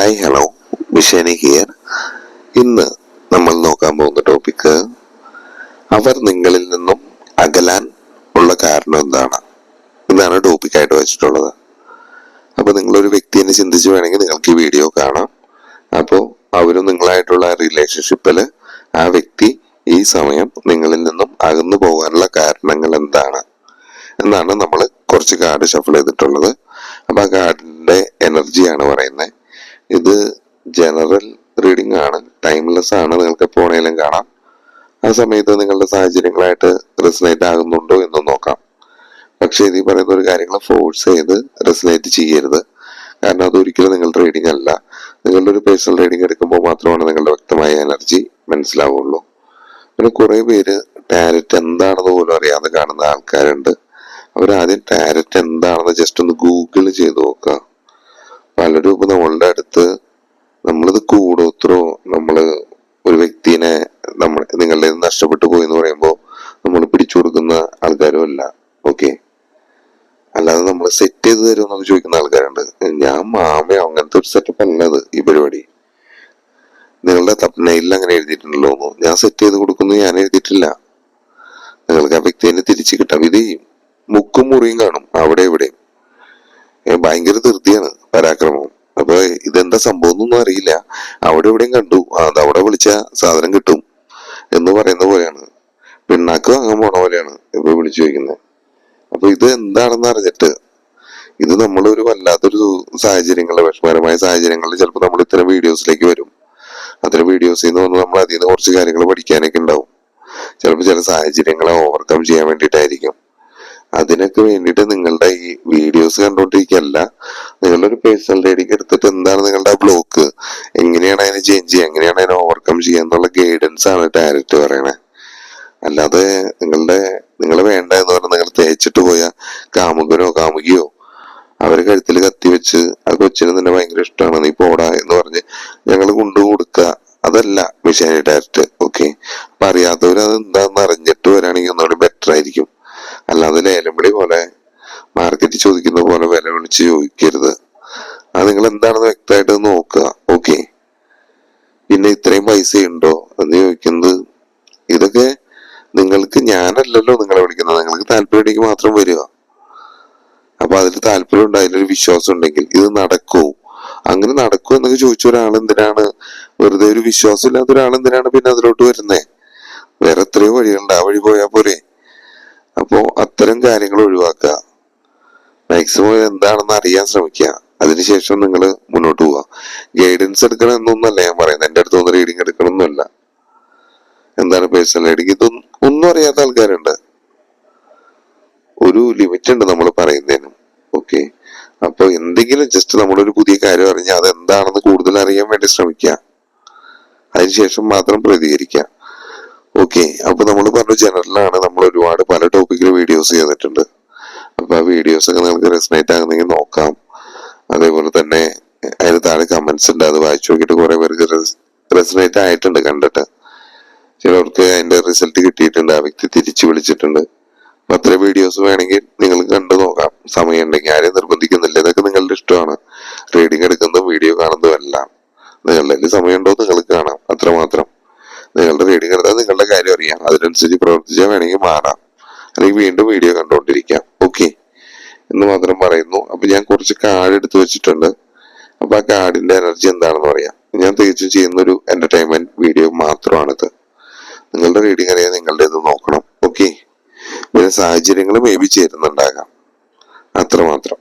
Hi hello മിഷേനി here ഇന്ന് നമ്മൾ നോക്കാൻ പോകുന്ന ടോപ്പിക്ക് അവർ നിങ്ങളിൽ നിന്നും അകലാൻ ഉള്ള കാരണം എന്താണ്? എന്നാണ് ടോപ്പിക്കായിട്ട് വെച്ചിട്ടുള്ളത്. അപ്പോൾ നിങ്ങളൊരു വ്യക്തിയെ ചിന്തിച്ച് വേണമെങ്കിൽ നിങ്ങൾക്ക് ഈ വീഡിയോ കാണാം. അപ്പോൾ അവരും നിങ്ങളായിട്ടുള്ള റിലേഷൻഷിപ്പിൽ ആ വ്യക്തി ഈ സമയം നിങ്ങളിൽ നിന്നും അകന്നു പോകാനുള്ള കാരണങ്ങൾ എന്താണ്? എന്നാണ് നമ്മൾ കുറച്ച് കാർഡ് ഷഫിൾ ചെയ്തിട്ടുള്ളത്. അപ്പോൾ ആ കാർഡിന്റെ എനർജിയാണ് പറയുന്നത്. ഇത് ജനറൽ റീഡിംഗ് ആണ്. ടൈംലെസ് ആണ്. നിങ്ങൾക്ക് എപ്പോൾ വേണേലും കാണാം. ആ സമയത്ത് നിങ്ങളുടെ സാഹചര്യങ്ങളായിട്ട് റെസിനേറ്റ് ആകുന്നുണ്ടോ എന്ന് നോക്കാം. പക്ഷെ ഇത് പറയുന്ന ഒരു കാര്യങ്ങൾ ഫോഴ്സ് ചെയ്ത് റെസിനേറ്റ് ചെയ്യരുത്. കാരണം അത് ഒരിക്കലും നിങ്ങളുടെ റീഡിംഗ് അല്ല. നിങ്ങളുടെ ഒരു പേഴ്സണൽ റീഡിംഗ് എടുക്കുമ്പോൾ മാത്രമാണ് നിങ്ങളുടെ വ്യക്തമായ എനർജി മനസ്സിലാവുള്ളൂ. പിന്നെ കുറെ പേര് ടാരറ്റ് എന്താണെന്ന് പോലും അറിയാതെ കാണുന്ന ആൾക്കാരുണ്ട്. അവരാദ്യം ടാരറ്റ് എന്താണെന്ന് ജസ്റ്റ് ഒന്ന് ഗൂഗിൾ ചെയ്ത് നോക്കുക. പലരും ഇപ്പൊ നമ്മളുടെ അടുത്ത് നമ്മളിത് കൂടോത്രോ നമ്മൾ ഒരു വ്യക്തിനെ നമ്മൾ നിങ്ങളുടെ നഷ്ടപ്പെട്ടു പോയി എന്ന് പറയുമ്പോൾ നമ്മൾ പിടിച്ചു കൊടുക്കുന്ന ആൾക്കാരും അല്ല. ഓക്കെ അല്ലാതെ നമ്മൾ സെറ്റ് ചെയ്ത് തരുമെന്നൊക്കെ ചോദിക്കുന്ന ആൾക്കാരുണ്ട്. ഞാൻ മാമയോ അങ്ങനത്തെ ഒരു സെറ്റപ്പ് അല്ലത് ഈ പരിപാടി. നിങ്ങളുടെ തപ്നയിൽ അങ്ങനെ എഴുതിയിട്ടുണ്ടല്ലോ ഞാൻ സെറ്റ് ചെയ്ത് കൊടുക്കുന്നു ഞാൻ എഴുതിയിട്ടില്ല. നിങ്ങൾക്ക് ആ വ്യക്തിനെ തിരിച്ചു കിട്ടാം. ഇത് മുക്കും മുറിയും കാണും അവിടെ ഇവിടെയും ഏ, ഭയങ്കര ധൃതിയാണ് പരാക്രമം. അപ്പൊ ഇതെന്താ സംഭവം എന്നൊന്നും അറിയില്ല. അവിടെ എവിടെയും കണ്ടു. അത് അവിടെ വിളിച്ച സാധനം കിട്ടും എന്ന് പറയുന്ന പോലെയാണ്. പിണ്ണാക്ക് വാങ്ങാൻ പോണ പോലെയാണ് ഇപ്പൊ വിളിച്ചു ചോദിക്കുന്നത് അപ്പൊ ഇത് എന്താണെന്ന് അറിഞ്ഞിട്ട് ഇത് നമ്മളൊരു വല്ലാത്തൊരു സാഹചര്യങ്ങളിൽ വിഷമകരമായ സാഹചര്യങ്ങളിൽ ചിലപ്പോൾ നമ്മൾ ഇത്തരം വീഡിയോസിലേക്ക് വരും. അത്തരം വീഡിയോസിൽ നിന്ന് വന്ന് നമ്മൾ അതിൽ നിന്ന് കുറച്ച് കാര്യങ്ങൾ പഠിക്കാനൊക്കെ ഉണ്ടാവും. ചിലപ്പോൾ ചില സാഹചര്യങ്ങളെ ഓവർകം ചെയ്യാൻ വേണ്ടിയിട്ടായിരിക്കും. അതിനൊക്കെ വേണ്ടിയിട്ട് നിങ്ങളുടെ ഈ വീഡിയോസ് കണ്ടോണ്ടിരിക്കല്ല. നിങ്ങളുടെ ഒരു പേഴ്സണൽ ഡേഡിക്ക് എടുത്തിട്ട് എന്താണ് നിങ്ങളുടെ ബ്ലോക്ക് എങ്ങനെയാണ് അതിനെ ചേഞ്ച് ചെയ്യുക? എങ്ങനെയാണ് അതിനെ ഓവർകം ചെയ്യുക എന്നുള്ള ഗൈഡൻസ് ആണ് ഡയറക്റ്റ് പറയണേ. അല്ലാതെ നിങ്ങളുടെ നിങ്ങൾ വേണ്ട എന്ന് പറഞ്ഞാൽ നിങ്ങൾ തേച്ചിട്ട് പോയ കാമുകനോ കാമുകിയോ അവരെ കഴുത്തിൽ കത്തി വെച്ച് ആ കൊച്ചിനെ നിന്നെ ഭയങ്കര ഇഷ്ടമാണ് നീ പോടാ എന്ന് പറഞ്ഞ് ഞങ്ങൾ കൊണ്ടു കൊടുക്കുക. അതല്ല മിഷാനി ഡയറക്റ്റ് ഓക്കെ അപ്പൊ അറിയാത്തവർ അത് എന്താന്ന് അറിഞ്ഞിട്ട് വരാണെങ്കിൽ ഒന്നുകൂടി ബെറ്റർ ആയിരിക്കും. അല്ലാതെ ലേലംവിളി പോലെ മാർക്കറ്റ് ചോദിക്കുന്ന പോലെ വില വിളിച്ച് ചോദിക്കരുത്. അത് നിങ്ങൾ എന്താണെന്ന് വ്യക്തമായിട്ട് നോക്കുക. ഓക്കെ. പിന്നെ ഇത്രയും പൈസ ഉണ്ടോ എന്ന് ചോദിക്കുന്നത് ഇതൊക്കെ നിങ്ങൾക്ക് ഞാനല്ലല്ലോ നിങ്ങളെ വിളിക്കുന്നത്. നിങ്ങൾക്ക് താല്പര്യമുണ്ടെങ്കിൽ മാത്രം വരിക. അപ്പൊ അതിൽ താല്പര്യം ഉണ്ട് അതിലൊരു വിശ്വാസം ഉണ്ടെങ്കിൽ ഇത് നടക്കൂ. അങ്ങനെ നടക്കൂ എന്നൊക്കെ ചോദിച്ച ഒരാൾ എന്തിനാണ്? വെറുതെ ഒരു വിശ്വാസം ഇല്ലാത്ത ഒരാൾ എന്തിനാണ് പിന്നെ അതിലോട്ട് വരുന്നേ? വേറെ എത്രയോ വഴികളുണ്ട്. ആ വഴി പോയാൽ പോരെ. അപ്പോ അത്തരം കാര്യങ്ങൾ ഒഴിവാക്കുക. മാക്സിമം എന്താണെന്ന് അറിയാൻ ശ്രമിക്കുക. അതിനുശേഷം നിങ്ങൾ മുന്നോട്ട് പോവുക. ഗൈഡൻസ് എടുക്കണം എന്നൊന്നല്ല ഞാൻ പറയുന്നത്. എന്റെ അടുത്ത് ഒന്ന് റീഡിങ് എടുക്കണം എന്നല്ല എന്താണ് പേഴ്സണൽ റീഡിങ് ഇതൊന്നും ഒന്നും അറിയാത്ത ആൾക്കാരുണ്ട്. ഒരു ലിമിറ്റ് ഉണ്ട് നമ്മൾ പറയുന്നതിനും. ഓക്കെ അപ്പൊ എന്തെങ്കിലും ജസ്റ്റ് നമ്മളൊരു പുതിയ കാര്യം അറിഞ്ഞാൽ അത് എന്താണെന്ന് കൂടുതൽ അറിയാൻ വേണ്ടി ശ്രമിക്കുക. അതിനുശേഷം മാത്രം പ്രതികരിക്കുക. ഓക്കെ അപ്പൊ നമ്മൾ പറഞ്ഞു ജനറലാണ് നമ്മൾ ഒരുപാട് പല ടോപ്പിക്കിൽ വീഡിയോസ് ചെയ്തിട്ടുണ്ട്. അപ്പൊ ആ വീഡിയോസ് ഒക്കെ നിങ്ങൾക്ക് റെസിനേറ്റ് ആകുന്നെങ്കിൽ നോക്കാം. അതേപോലെ തന്നെ അതിന് താഴെ കമന്റ്സ് ഉണ്ട് അത് വായിച്ചു നോക്കിയിട്ട് കുറെ പേർക്ക് റെസിനേറ്റ് ആയിട്ടുണ്ട് കണ്ടിട്ട്. ചിലർക്ക് അതിന്റെ റിസൾട്ട് കിട്ടിയിട്ടുണ്ട് ആ വ്യക്തി തിരിച്ചു വിളിച്ചിട്ടുണ്ട്. അപ്പൊ അത്ര വീഡിയോസ് വേണമെങ്കിൽ നിങ്ങൾ കണ്ടു നോക്കാം. സമയം ഉണ്ടെങ്കിൽ ആരെയും നിർബന്ധിക്കുന്നില്ല. ഇതൊക്കെ നിങ്ങളുടെ ഇഷ്ടമാണ്. റീഡിങ് എടുക്കുന്നതും വീഡിയോ കാണുന്നതും എല്ലാം. നിങ്ങളുടെ സമയം സമയമുണ്ടോ നിങ്ങൾക്ക് കാണാം. അത്രമാത്രം. നിങ്ങളുടെ റീഡിങ് എടുത്താൽ നിങ്ങളുടെ കാര്യം അറിയാം. അതിനനുസരിച്ച് പ്രവർത്തിച്ചാൽ വേണമെങ്കിൽ മാറാം. അല്ലെങ്കിൽ വീണ്ടും വീഡിയോ കണ്ടുകൊണ്ടിരിക്കാം. ഓക്കെ എന്ന് മാത്രം പറയുന്നു. അപ്പൊ ഞാൻ കുറച്ച് കാർഡ് എടുത്ത് വെച്ചിട്ടുണ്ട്. അപ്പൊ ആ കാർഡിന്റെ എനർജി എന്താണെന്ന് പറയാം. ഞാൻ തികച്ചും ചെയ്യുന്ന ഒരു എന്റർടൈൻമെന്റ് വീഡിയോ മാത്രമാണിത്. നിങ്ങളുടെ റീഡിങ് അറിയാൻ നിങ്ങളുടെ ഇത് നോക്കണം. ഓക്കെ പിന്നെ സാഹചര്യങ്ങൾ മേ ബി ചേരുന്നുണ്ടാകാം. അത്രമാത്രം.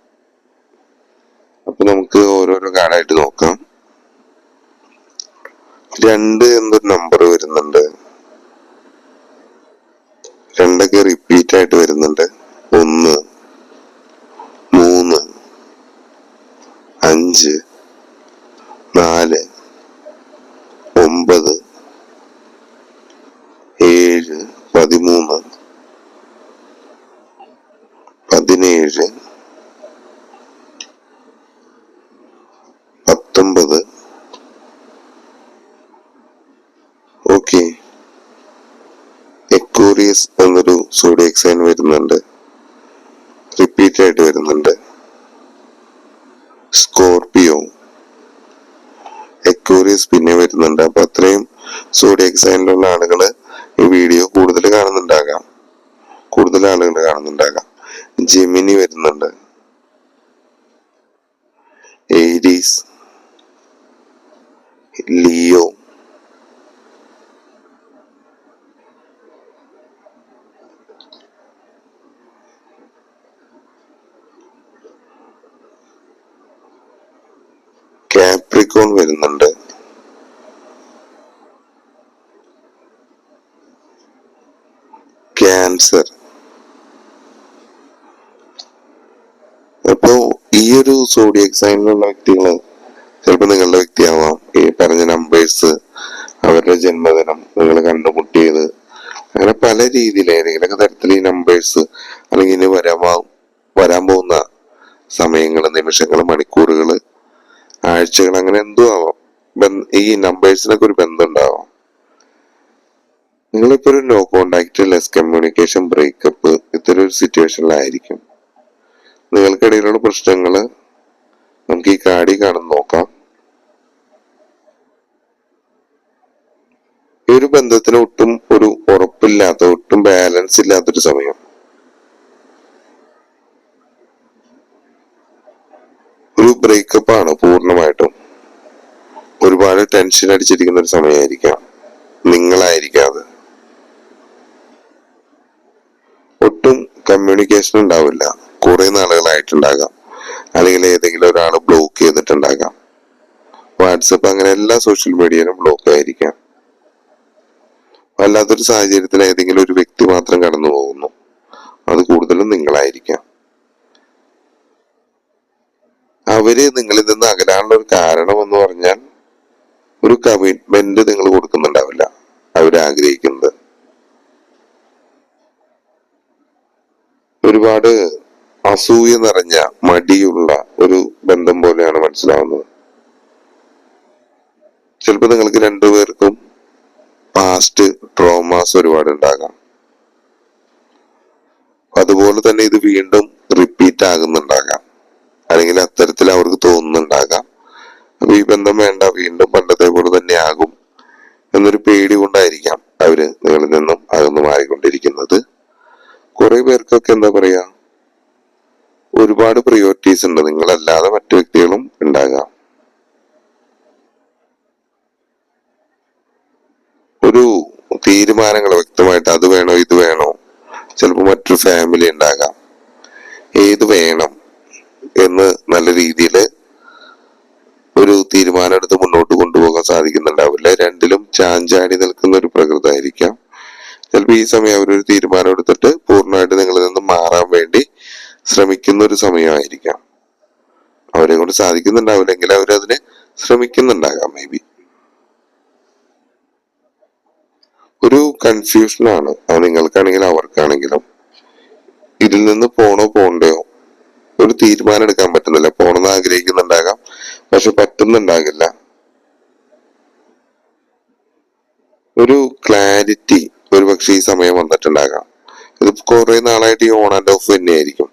അപ്പൊ നമുക്ക് ഓരോരോ കാർഡായിട്ട് നോക്കാം. രണ്ട് എന്നൊരു നമ്പർ വരുന്നുണ്ട്. രണ്ടൊക്കെ റിപ്പീറ്റ് ആയിട്ട് വരുന്നുണ്ട്. ഒന്ന് മൂന്ന് അഞ്ച് നാല് ഒമ്പത് ഏഴ് പതിമൂന്ന് പതിനേഴ് പത്തൊമ്പത് ഓക്കെ എക്കോറിയസ് എന്നൊരു സോഡിയക് സൈൻ വരുന്നുണ്ട്. റിപ്പീറ്റ് ആയിട്ട് വരുന്നുണ്ട്. സ്കോർപിയോ എക്വോറിയസ് പിന്നെ വരുന്നുണ്ട്. അപ്പൊ അത്രയും സോഡിയക് സൈനിലുള്ള ആളുകൾ ഈ വീഡിയോ കൂടുതൽ കാണുന്നുണ്ടാകാം. കൂടുതൽ ആളുകൾ കാണുന്നുണ്ടാകാം. ജെമിനി വരുന്നുണ്ട്. ഏരീസ് ലിയോ കാപ്രിക്കോൺ വരുന്നുണ്ട്. ക്യാൻസർ. അപ്പോ ഈ ഒരു സോഡിയക് സൈനിലുള്ള വ്യക്തികൾ ചിലപ്പോൾ നിങ്ങളുടെ വ്യക്തിയാവാം. ഈ പറഞ്ഞ നമ്പേഴ്സ് അവരുടെ ജന്മദിനം നിങ്ങൾ കണ്ടുമുട്ടിയത്. അങ്ങനെ പല രീതിയിൽ ഏതെങ്കിലുമൊക്കെ തരത്തിൽ ഈ നമ്പേഴ്സ് അല്ലെങ്കിൽ ഇനി വരാൻ വരാൻ പോകുന്ന സമയങ്ങൾ നിമിഷങ്ങൾ മണിക്കൂറുകൾ ആഴ്ചകൾ അങ്ങനെ എന്തോ ആവാം. ഈ നമ്പേഴ്സിനൊക്കെ ഒരു ബന്ധം ഉണ്ടാവാം. നിങ്ങളിപ്പോ ഒരു no contact less communication breakup ഇത്തരം ഒരു സിറ്റുവേഷനിലായിരിക്കും നിങ്ങൾക്കിടയിലുള്ള പ്രശ്നങ്ങൾ നമുക്ക് ഈ കാടി കാണുന്ന നോക്കാം. ഈ ഒരു ബന്ധത്തിന് ഒട്ടും ഒരു ഉറപ്പില്ലാത്ത ഒട്ടും ബാലൻസ് ഇല്ലാത്തൊരു സമയം. ഒരു ബ്രേക്കപ്പ് ആണ് പൂർണമായിട്ടും. ഒരുപാട് ടെൻഷൻ അടിച്ചിരിക്കുന്ന ഒരു സമയമായിരിക്കാം. നിങ്ങളായിരിക്കാം അത്. ഒട്ടും കമ്മ്യൂണിക്കേഷൻ ഉണ്ടാവില്ല. കുറെ നാളുകളായിട്ടുണ്ടാകാം. അല്ലെങ്കിൽ ഏതെങ്കിലും ഒരാൾ ബ്ലോക്ക് ചെയ്തിട്ടുണ്ടാകാം. വാട്സപ്പ് അങ്ങനെ എല്ലാ സോഷ്യൽ മീഡിയയിലും ബ്ലോക്ക് ആയിരിക്കാം. അല്ലാത്തൊരു സാഹചര്യത്തിൽ ഏതെങ്കിലും ഒരു വ്യക്തി മാത്രം കടന്നു പോകുന്നു അത് കൂടുതലും നിങ്ങളായിരിക്കാം. അവർ നിങ്ങളിൽ നിന്ന് അകലാനുള്ള ഒരു കാരണം എന്ന് പറഞ്ഞാൽ ഒരു കമ്മിറ്റ്മെന്റ് നിങ്ങൾ കൊടുക്കുന്നുണ്ടാവില്ല. അവരാഗ്രഹിക്കുന്നത്. ഒരുപാട് അസൂയ നിറഞ്ഞ മടിയുള്ള ഒരു ബന്ധം പോലെയാണ് മനസ്സിലാവുന്നത്. ചിലപ്പോൾ നിങ്ങൾക്ക് രണ്ടുപേർക്കും പാസ്റ്റ് ട്രോമാസ് ഒരുപാട് ഉണ്ടാകാം. അതുപോലെ തന്നെ ഇത് വീണ്ടും റിപ്പീറ്റ് ആകുന്നുണ്ടാകാം. അല്ലെങ്കിൽ അവർക്ക് തോന്നുന്നുണ്ടാകാം അപ്പൊ ഈ ബന്ധം വേണ്ട വീണ്ടും പണ്ടത്തെ പോലെ തന്നെ ആകും എന്നൊരു പേടി കൊണ്ടായിരിക്കാം അവർ നിങ്ങളിൽ നിന്നും അകന്നു മാറിക്കൊണ്ടിരിക്കുന്നത്. കുറെ പേർക്കൊക്കെ എന്താ പറയാ ഒരുപാട് പ്രയോറിറ്റീസ് ഉണ്ട്. നിങ്ങളല്ലാതെ മറ്റു വ്യക്തികളും ഉണ്ടാകാം. ഒരു തീരുമാനങ്ങൾ വ്യക്തമായിട്ട് അത് വേണോ ഇത് വേണോ ചിലപ്പോൾ മറ്റൊരു ഫാമിലി ഉണ്ടാകാം. ഏത് വേണം എന്ന് നല്ല രീതിയിൽ ഒരു തീരുമാനം എടുത്ത് മുന്നോട്ട് കൊണ്ടുപോകാൻ സാധിക്കുന്നുണ്ടാവില്ല. രണ്ടിലും ചാഞ്ചാടി നിൽക്കുന്ന ഒരു പ്രകൃതമായിരിക്കാം. ചിലപ്പോൾ ഈ സമയം അവരൊരു തീരുമാനം എടുത്തിട്ട് പൂർണമായിട്ട് നിങ്ങളിൽ നിന്ന് മാറാൻ വേണ്ടി ശ്രമിക്കുന്ന ഒരു സമയമായിരിക്കാം. അവരെ കൊണ്ട് സാധിക്കുന്നുണ്ടാവില്ലെങ്കിൽ അവരതിന് ശ്രമിക്കുന്നുണ്ടാകാം മേ ബി ഒരു കൺഫ്യൂഷനാണ് അത് നിങ്ങൾക്കാണെങ്കിലും അവർക്കാണെങ്കിലും. ഇതിൽ നിന്ന് പോണോ പോണ്ടയോ? ഒരു തീരുമാനം എടുക്കാൻ പറ്റുന്നില്ല. പോണെന്ന് ആഗ്രഹിക്കുന്നുണ്ടാകാം. പക്ഷെ പറ്റുന്നുണ്ടാകില്ല. ഒരു ക്ലാരിറ്റി ഒരു പക്ഷെ ഈ സമയം വന്നിട്ടുണ്ടാകാം. ഇത് കുറെ നാളായിട്ട് ഈ ഓൺ ആൻഡ് ഓഫ് തന്നെയായിരിക്കും.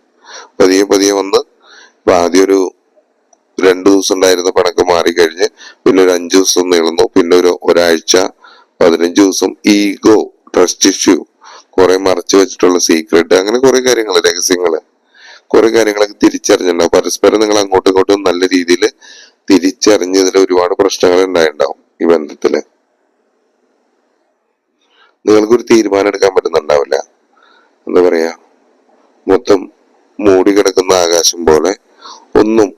പതിയെ പതിയെ വന്ന് ഇപ്പൊ ആദ്യം ഒരു രണ്ടു ദിവസം ഉണ്ടായിരുന്ന പണക്ക് മാറിക്കഴിഞ്ഞ് പിന്നെ ഒരു അഞ്ചു ദിവസം നീളുന്നു. പിന്നെ ഒരു ഒരാഴ്ച പതിനഞ്ച് ദിവസം ഈഗോ ട്രസ്റ്റ് ഇഷ്യൂ കുറെ മറച്ചു വെച്ചിട്ടുള്ള സീക്രട്ട് അങ്ങനെ കുറെ കാര്യങ്ങൾ രഹസ്യങ്ങൾ. കുറെ കാര്യങ്ങളൊക്കെ തിരിച്ചറിഞ്ഞിട്ടുണ്ടാവും. പരസ്പരം നിങ്ങൾ അങ്ങോട്ടും ഇങ്ങോട്ടും നല്ല രീതിയിൽ തിരിച്ചറിഞ്ഞതിൽ ഒരുപാട് പ്രശ്നങ്ങൾ ഉണ്ടായിട്ടുണ്ടാവും ഈ ബന്ധത്തിൽ നിങ്ങൾക്കൊരു തീരുമാനം എടുക്കാൻ പറ്റുന്നുണ്ടാവില്ല. എന്താ പറയാ? മൊത്തം മൂടി കിടക്കുന്ന ആകാശം പോലെ ഒന്നും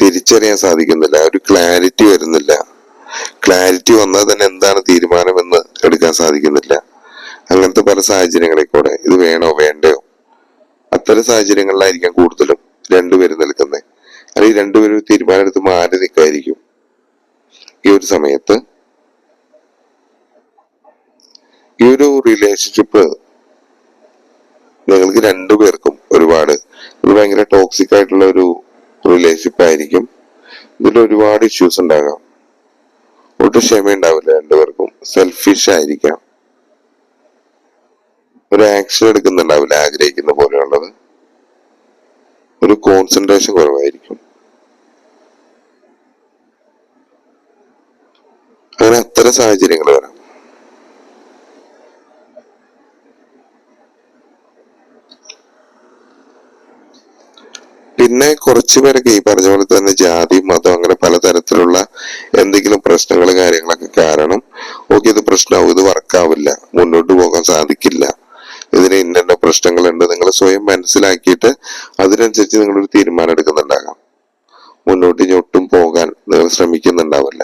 തിരിച്ചറിയാൻ സാധിക്കുന്നില്ല. ഒരു ക്ലാരിറ്റി വരുന്നില്ല. ക്ലാരിറ്റി വന്നാൽ തന്നെ എന്താണ് തീരുമാനമെന്ന് എടുക്കാൻ സാധിക്കുന്നില്ല. അങ്ങനത്തെ പല സാഹചര്യങ്ങളിൽ കൂടെ ഇത് വേണോ വേണ്ടയോ? അത്തരം സാഹചര്യങ്ങളിലായിരിക്കാം കൂടുതലും രണ്ടുപേരും നിൽക്കുന്നത് അല്ലെങ്കിൽ രണ്ടുപേരും തീരുമാനം എടുത്ത് മാറി നിൽക്കായിരിക്കും ഈ ഒരു സമയത്ത്. ഈ ഒരു റിലേഷൻഷിപ്പ് നിങ്ങൾക്ക് രണ്ടുപേർക്കും ഒരുപാട്. ഭയങ്കര ടോക്സിക് ആയിട്ടുള്ള ഒരു റിലേഷൻഷിപ്പ് ആയിരിക്കും. ഇതിൽ ഒരുപാട് ഇഷ്യൂസ് ഉണ്ടാകാം. ഒട്ടും ക്ഷമ ഉണ്ടാവില്ല രണ്ടുപേർക്കും സെൽഫിഷ് ആയിരിക്കാം. ഒരു ആക്ഷൻ എടുക്കുന്നുണ്ടാവില്ല ആഗ്രഹിക്കുന്ന പോലെയുള്ളത്. ഒരു കോൺസെൻട്രേഷൻ കുറവായിരിക്കും. അങ്ങനെ അത്തരം സാഹചര്യങ്ങൾ വരാം. പിന്നെ കുറച്ചു പേരൊക്കെ ഈ പറഞ്ഞ പോലെ തന്നെ ജാതി മതം അങ്ങനെ പലതരത്തിലുള്ള എന്തെങ്കിലും പ്രശ്നങ്ങൾ കാര്യങ്ങളൊക്കെ കാരണം ഓക്കെ ഇത് പ്രശ്നമാവും ഇത് വർക്കാവില്ല മുന്നോട്ട് പോകാൻ സാധിക്കില്ല പ്രശ്നങ്ങളുണ്ട്. നിങ്ങൾ സ്വയം മനസ്സിലാക്കിയിട്ട് അതിനനുസരിച്ച് നിങ്ങളൊരു തീരുമാനം എടുക്കുന്നുണ്ടാകാം. മുന്നോട്ട് ഇനി ഒട്ടും പോകാൻ നിങ്ങൾ ശ്രമിക്കുന്നുണ്ടാവില്ല.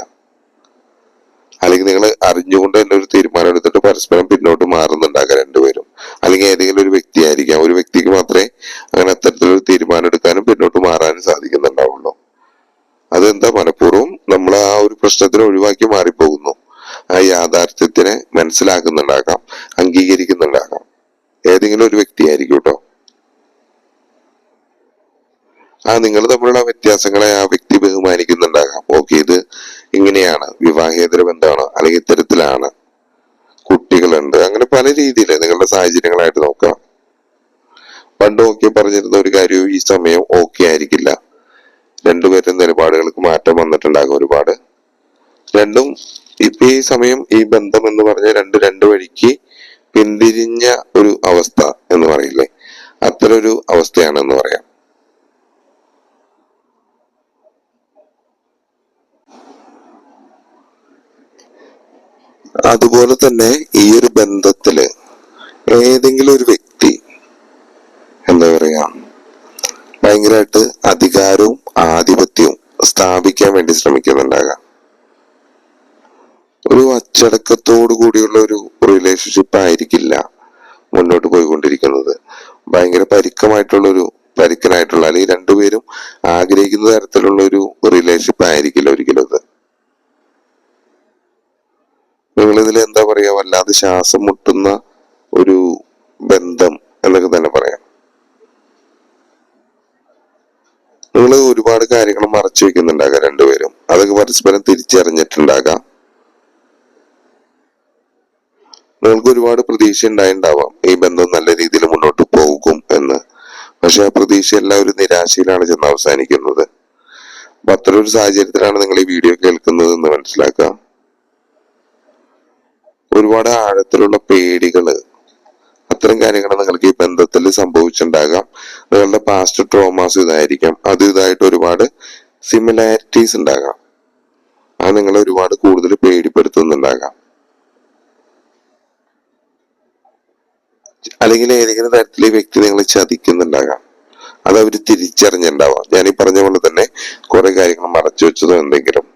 അല്ലെങ്കിൽ നിങ്ങൾ അറിഞ്ഞുകൊണ്ട് തന്നെ ഒരു തീരുമാനം എടുത്തിട്ട് പരസ്പരം പിന്നോട്ട് മാറുന്നുണ്ടാകാം രണ്ടുപേരും. അല്ലെങ്കിൽ ഏതെങ്കിലും ഒരു വ്യക്തി ആയിരിക്കാം ഒരു വ്യക്തിക്ക് മാത്രമേ അങ്ങനെ അത്തരത്തിലൊരു തീരുമാനം എടുക്കാനും പിന്നോട്ട് മാറാനും സാധിക്കുന്നുണ്ടാവുള്ളൂ. അതെന്താ? മനഃപൂർവം നമ്മൾ ആ ഒരു പ്രശ്നത്തിനെ ഒഴിവാക്കി മാറിപ്പോകുന്നു. ആ യാഥാർത്ഥ്യത്തിനെ മനസ്സിലാക്കുന്നുണ്ടാകാം. അംഗീകരിക്കുന്നുണ്ടാകാം ഏതെങ്കിലും ഒരു വ്യക്തിയായിരിക്കും കേട്ടോ ആ നിങ്ങൾ തമ്മിലുള്ള വ്യത്യാസങ്ങളെ ആ വ്യക്തി ബഹുമാനിക്കുന്നുണ്ടാകാം. ഓക്കെ ഇത് ഇങ്ങനെയാണ്. വിവാഹേതര ബന്ധമാണോ? അല്ലെങ്കിൽ ഇത്തരത്തിലാണ് കുട്ടികളുണ്ട്? അങ്ങനെ പല രീതിയിൽ നിങ്ങളുടെ സാഹചര്യങ്ങളായിട്ട് നോക്കാം. പണ്ട് ഓക്കെ പറഞ്ഞിരുന്ന ഒരു കാര്യവും ഈ സമയം ഓക്കെ ആയിരിക്കില്ല. രണ്ടുപേരും നിലപാടുകൾക്ക് മാറ്റം വന്നിട്ടുണ്ടാകും ഒരുപാട്. രണ്ടും ഇപ്പൊ ഈ സമയം ഈ ബന്ധം എന്ന് പറഞ്ഞ രണ്ട് രണ്ട് വഴിക്ക് പിന്തിരിഞ്ഞ ഒരു അവസ്ഥ എന്ന് പറയില്ലേ? അത്തരൊരു അവസ്ഥയാണെന്ന് പറയാം. അതുപോലെ തന്നെ ഈ ഒരു ബന്ധത്തിൽ ഏതെങ്കിലും ഒരു വ്യക്തി എന്താ പറയാ ഭയങ്കരമായിട്ട് അധികാരവും ആധിപത്യവും സ്ഥാപിക്കാൻ വേണ്ടി ശ്രമിക്കുന്നുണ്ടാകാം. ഒരു അച്ചടക്കത്തോടു കൂടിയുള്ള ഒരു റിലേഷൻഷിപ്പ് ആയിരിക്കില്ല മുന്നോട്ട് പോയിക്കൊണ്ടിരിക്കുന്നത്. ഭയങ്കര പരിക്കമായിട്ടുള്ള ഒരു പരിക്കനായിട്ടുള്ള അല്ലെങ്കിൽ രണ്ടുപേരും ആഗ്രഹിക്കുന്ന തരത്തിലുള്ള ഒരു റിലേഷൻഷിപ്പ് ആയിരിക്കില്ല ഒരിക്കലും അത്. നിങ്ങൾ ഇതിൽ എന്താ പറയാ? വല്ലാതെ ശ്വാസം മുട്ടുന്ന ഒരു ബന്ധം എന്നൊക്കെ തന്നെ പറയാം. നിങ്ങൾ ഒരുപാട് കാര്യങ്ങൾ മറച്ചു വെക്കുന്നുണ്ടാകാം രണ്ടുപേരും അതൊക്കെ പരസ്പരം തിരിച്ചറിഞ്ഞിട്ടുണ്ടാകാം. നിങ്ങൾക്ക് ഒരുപാട് പ്രതീക്ഷ ഉണ്ടായിണ്ടാവാം ഈ ബന്ധം നല്ല രീതിയിൽ മുന്നോട്ട് പോകും എന്ന്. പക്ഷെ ആ പ്രതീക്ഷ എല്ലാം ഒരു നിരാശയിലാണ് ചെന്ന് അവസാനിക്കുന്നത്. അപ്പൊ അത്തരം ഒരു സാഹചര്യത്തിലാണ് നിങ്ങൾ ഈ വീഡിയോ കേൾക്കുന്നത് എന്ന് മനസ്സിലാക്കാം. ഒരുപാട് ആഴത്തിലുള്ള പേടികൾ അത്തരം കാര്യങ്ങൾ നിങ്ങൾക്ക് ഈ ബന്ധത്തിൽ സംഭവിച്ചിട്ടുണ്ടാകാം. നിങ്ങളുടെ പാസ്റ്റ് ട്രോമാസ് ഇതായിരിക്കാം. അത് ഇതായിട്ട് ഒരുപാട് സിമിലാരിറ്റീസ് ഉണ്ടാകാം. അത് നിങ്ങളെ ഒരുപാട് കൂടുതൽ പേടിപ്പെടുത്തുന്നുണ്ടാകാം. അല്ലെങ്കിൽ ഏതെങ്കിലും തരത്തിൽ വ്യക്തി നിങ്ങളെ ചതിക്കുന്നുണ്ടാകാം. അത് അവർ തിരിച്ചറിഞ്ഞിട്ടുണ്ടാവാം. ഞാൻ ഈ പറഞ്ഞ പോലെ തന്നെ കുറെ കാര്യങ്ങൾ മറച്ചു വെച്ചതോ എന്തെങ്കിലും.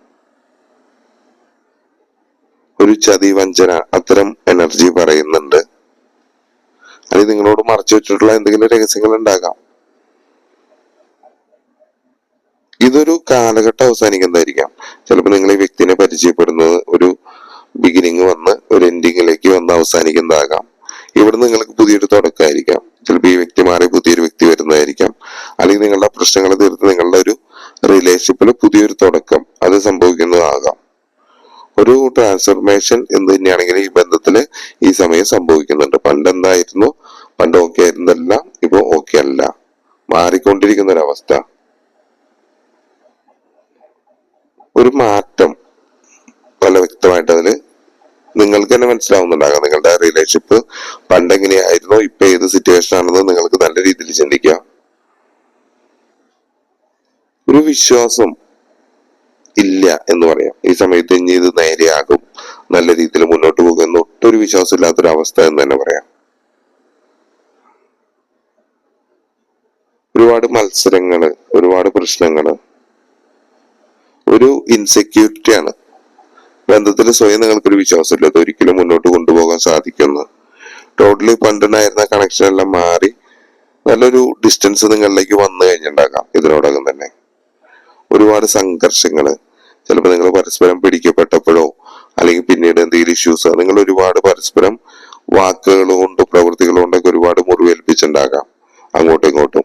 ഒരു ചതി വഞ്ചന അത്തരം എനർജി പറയുന്നുണ്ട്. അല്ലെങ്കിൽ നിങ്ങളോട് മറച്ചു വെച്ചിട്ടുള്ള എന്തെങ്കിലും രഹസ്യങ്ങൾ ഉണ്ടാകാം. ഇതൊരു കാലഘട്ടം അവസാനിക്കുന്നതായിരിക്കാം ചിലപ്പോൾ നിങ്ങൾ ഈ വ്യക്തിനെ പരിചയപ്പെടുന്നത് ഒരു ബിഗിനിങ് വന്ന് ഒരു എൻഡിങ്ങിലേക്ക് വന്ന് അവസാനിക്കുന്നതാകാം. ഇവിടെ നിങ്ങൾക്ക് പുതിയൊരു തുടക്കമായിരിക്കാം ചിലപ്പോൾ ഈ വ്യക്തി മാറി പുതിയൊരു വ്യക്തി വരുന്നതായിരിക്കാം. അല്ലെങ്കിൽ നിങ്ങളുടെ പ്രശ്നങ്ങൾ തീർത്ത് നിങ്ങളുടെ ഒരു റിലേഷൻഷിപ്പിൽ പുതിയൊരു തുടക്കം അത് സംഭവിക്കുന്നതാകാം. ഒരു ട്രാൻസ്ഫർമേഷൻ എന്ന് തന്നെയാണെങ്കിൽ ഈ ബന്ധത്തിൽ ഈ സമയം സംഭവിക്കുന്നുണ്ട്. പണ്ട് എന്തായിരുന്നു? പണ്ട് ഓക്കെ ആയിരുന്നല്ല ഇപ്പൊ ഓക്കെ അല്ല. മാറിക്കൊണ്ടിരിക്കുന്ന ഒരവസ്ഥ ഒരു മാറ്റം. വളരെ വ്യക്തമായിട്ട് അതിൽ നിങ്ങൾക്ക് തന്നെ മനസ്സിലാവുന്നുണ്ടാകാം. നിങ്ങളുടെ റിലേഷൻഷിപ്പ് പണ്ട് എങ്ങനെയായിരുന്നോ ഇപ്പൊ ഏത് സിറ്റുവേഷൻ ആണെന്ന് നിങ്ങൾക്ക് നല്ല രീതിയിൽ ചിന്തിക്കാം. ഒരു വിശ്വാസം ഇല്ല എന്ന് പറയാം. ഈ സമയത്ത് ഇനി ഇത് നേരെയാകും നല്ല രീതിയിൽ മുന്നോട്ട് പോകും എന്ന് ഒട്ടൊരു വിശ്വാസം ഇല്ലാത്തൊരു അവസ്ഥ എന്ന് തന്നെ പറയാം. ഒരുപാട് മത്സരങ്ങൾ ഒരുപാട് പ്രശ്നങ്ങൾ. ഒരു ഇൻസെക്യൂരിറ്റി ആണ്. ബന്ധത്തിൽ സ്വയം നിങ്ങൾക്കൊരു വിശ്വാസമില്ല. അത് ഒരിക്കലും മുന്നോട്ട് കൊണ്ടുപോകാൻ സാധിക്കുന്നു ടോട്ടലി പണ്ടുണ്ടായിരുന്ന കണക്ഷൻ എല്ലാം മാറി നല്ലൊരു ഡിസ്റ്റൻസ് നിങ്ങളിലേക്ക് വന്നു കഴിഞ്ഞിട്ടുണ്ടാകാം. ഇതിനോടകം തന്നെ. ഒരുപാട് സംഘർഷങ്ങൾ ചിലപ്പോൾ നിങ്ങൾ പരസ്പരം പിടിക്കപ്പെട്ടപ്പോഴോ അല്ലെങ്കിൽ പിന്നീട് എന്തെങ്കിലും ഇഷ്യൂസ് നിങ്ങൾ ഒരുപാട് പരസ്പരം വാക്കുകൾ കൊണ്ടും പ്രവൃത്തികൾ കൊണ്ടൊക്കെ ഒരുപാട് മുറിവേൽപ്പിച്ചിട്ടുണ്ടാകാം. അങ്ങോട്ടും ഇങ്ങോട്ടും.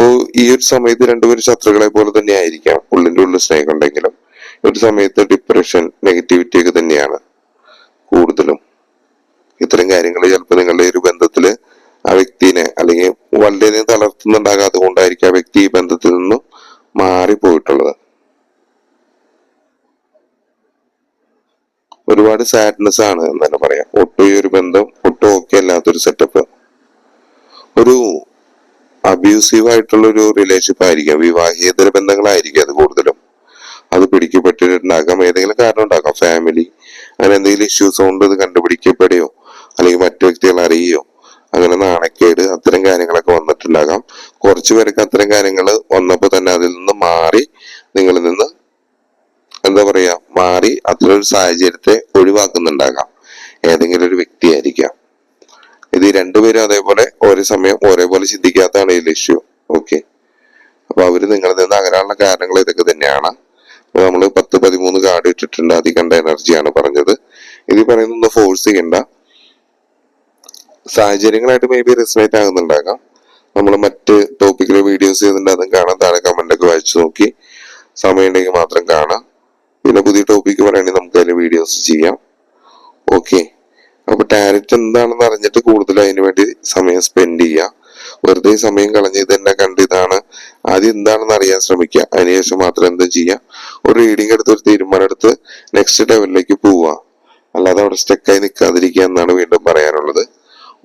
അപ്പോ ഈ ഒരു സമയത്ത് രണ്ടുപേരും ശത്രുക്കളെ പോലെ തന്നെ ആയിരിക്കാം ഉള്ളിന്റെ ഉള്ളിൽ സ്നേഹം ഉണ്ടെങ്കിലും ഒരു സമയത്ത് ഡിപ്രഷൻ നെഗറ്റിവിറ്റി ഒക്കെ തന്നെയാണ് കൂടുതലും. ഇത്തരം കാര്യങ്ങൾ ചിലപ്പോൾ നിങ്ങളുടെ ഒരു ബന്ധത്തിൽ ആ വ്യക്തിനെ അല്ലെങ്കിൽ വളരെയധികം തളർത്തുന്നുണ്ടാകാത്ത കൊണ്ടായിരിക്കും ആ വ്യക്തി ഈ ബന്ധത്തിൽ നിന്നും മാറിപ്പോയിട്ടുള്ളത്. ഒരുപാട് സാഡ്നെസ് ആണ് എന്ന് തന്നെ പറയാം. ഒട്ടും ഈ ഒരു ബന്ധം ഒട്ടും ഓക്കെ അല്ലാത്തൊരു സെറ്റപ്പ് ഒരു അബ്യൂസീവ് ആയിട്ടുള്ള ഒരു റിലേഷൻഷിപ്പ് ആയിരിക്കാം. വിവാഹേതര ബന്ധങ്ങളായിരിക്കും അത് കൂടുതലും. അത് പിടിക്കപ്പെട്ടിട്ടുണ്ടാകാം. ഏതെങ്കിലും കാരണം ഉണ്ടാകാം. ഫാമിലി അങ്ങനെ എന്തെങ്കിലും ഇഷ്യൂസ് കൊണ്ട് ഇത് കണ്ടുപിടിക്കപ്പെടുകയോ അല്ലെങ്കിൽ മറ്റു വ്യക്തികൾ അറിയുകയോ അങ്ങനെ നാണക്കേട് അത്തരം കാര്യങ്ങളൊക്കെ വന്നിട്ടുണ്ടാകാം. കുറച്ചു പേർക്ക് അത്തരം കാര്യങ്ങൾ വന്നപ്പോൾ തന്നെ അതിൽ നിന്ന് മാറി നിങ്ങളിൽ നിന്ന് എന്താ പറയാ മാറി അത്തരൊരു സാഹചര്യത്തെ ഒഴിവാക്കുന്നുണ്ടാകാം. ഏതെങ്കിലും ഒരു വ്യക്തിയായിരിക്കാം. ഇത് രണ്ടുപേരും അതേപോലെ ഒരേ സമയം ഒരേപോലെ ചിന്തിക്കാത്തതാണ് ഈ ലക്ഷ്യം. ഓക്കെ അപ്പൊ അവർ നിങ്ങളിൽ നിന്ന് അകരാനുള്ള കാരണങ്ങൾ ഇതൊക്കെ തന്നെയാണ്. നമ്മൾ പത്ത് പതിമൂന്ന് കാർഡ് ഇട്ടിട്ടുണ്ട്. അതി കണ്ട എനർജിയാണ് പറഞ്ഞത്. ഇത് പറയുന്നത് ഫോഴ്സ് ചെയ്യണ്ട. സാഹചര്യങ്ങളായിട്ട് മേ ബി റിസണേറ്റ് ആകുന്നുണ്ടാകാം. നമ്മൾ മറ്റ് ടോപ്പിക്കിലെ വീഡിയോസ് ചെയ്തിട്ടുണ്ട് അതും കാണാം. താഴെ കമന്റ് ഒക്കെ വായിച്ചു നോക്കി. സമയമുണ്ടെങ്കിൽ മാത്രം കാണാം. പിന്നെ പുതിയ ടോപ്പിക്ക് പറയുകയാണെങ്കിൽ നമുക്ക് അതിൽ വീഡിയോസ് ചെയ്യാം. ഓക്കെ അപ്പൊ ടാരറ്റ് എന്താണെന്ന് അറിഞ്ഞിട്ട് കൂടുതൽ അതിന് വേണ്ടി സമയം സ്പെൻഡ് ചെയ്യുക വെറുതെ സമയം കളഞ്ഞ് ഇതെന്നെ കണ്ട് ഇതാണ്. ആദ്യം എന്താണെന്ന് അറിയാൻ ശ്രമിക്കുക. അതിനുശേഷം മാത്രം എന്താ ചെയ്യാം? ഒരു റീഡിംഗ് എടുത്ത് ഒരു തീരുമാനം എടുത്ത് നെക്സ്റ്റ് ലെവലിലേക്ക് പോവുക അല്ലാതെ അവിടെ സ്റ്റക്കായി നിൽക്കാതിരിക്കുക എന്നാണ് വീണ്ടും പറയാനുള്ളത്.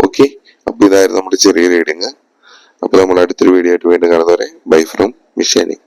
ഓക്കെ അപ്പൊ ഇതായിരുന്നു നമ്മുടെ ചെറിയ റീഡിങ് അപ്പൊ നമ്മൾ അടുത്തൊരു വീഡിയോ ആയിട്ട് വീണ്ടും കാണുന്നവരെ ബൈ ഫ്രം മിഷാനി